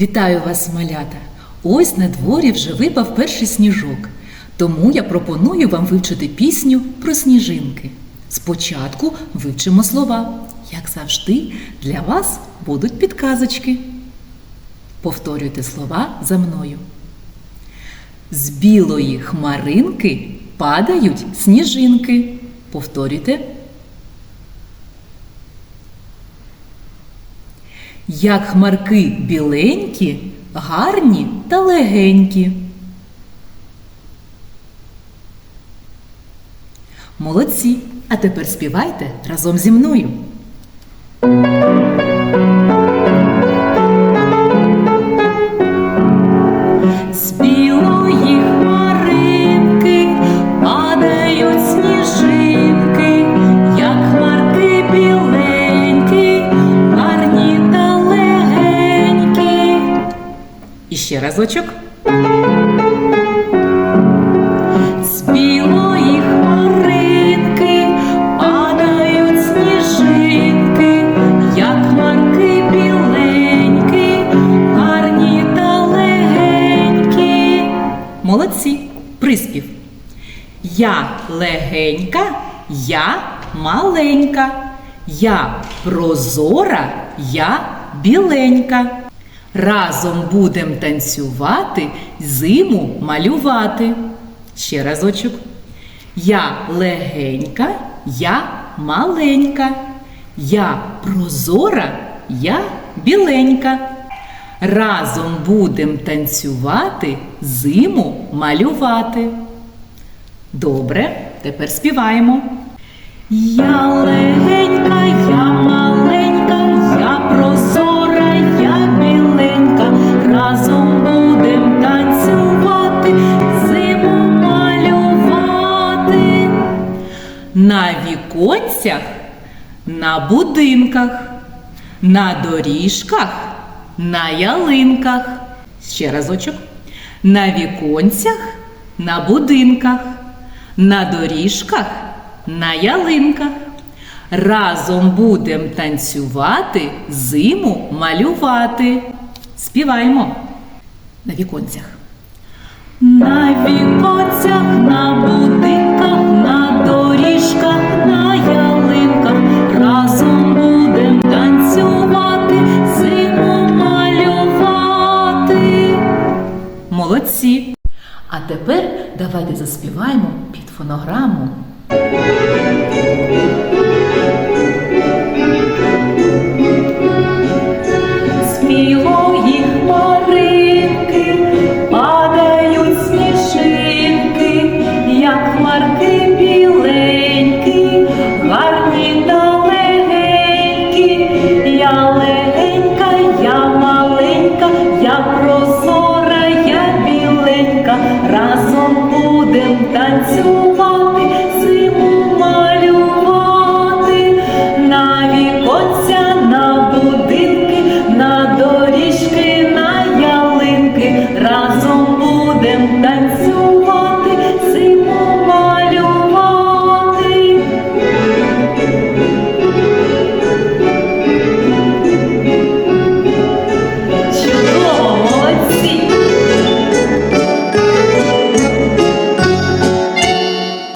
Вітаю вас, малята! Ось на дворі вже випав перший сніжок. Тому я пропоную вам вивчити пісню про сніжинки. Спочатку вивчимо слова. Як завжди, для вас будуть підказочки. Повторюйте слова за мною. З білої хмаринки падають сніжинки. Повторюйте. Як хмарки біленькі, гарні та легенькі. Молодці! А тепер співайте разом зі мною. Ще разочок. З білої хмаринки падають сніжинки, як хмарки біленькі, гарні та легенькі. Молодці, приспів. Я легенька, я маленька, я прозора, я біленька. Разом будем танцювати, зиму малювати. Ще разочок. Я легенька, я маленька, я прозора, я біленька. Разом будем танцювати, зиму малювати. Добре, тепер співаємо. Я віконцях, на будинках, на доріжках, на ялинках. Ще разочок. На віконцях, на будинках, на доріжках, на ялинках. Разом будем танцювати, зиму малювати. Співаємо на віконцях. На віконцях, на будинках, Молодці! А тепер давайте заспіваємо під фонограму. to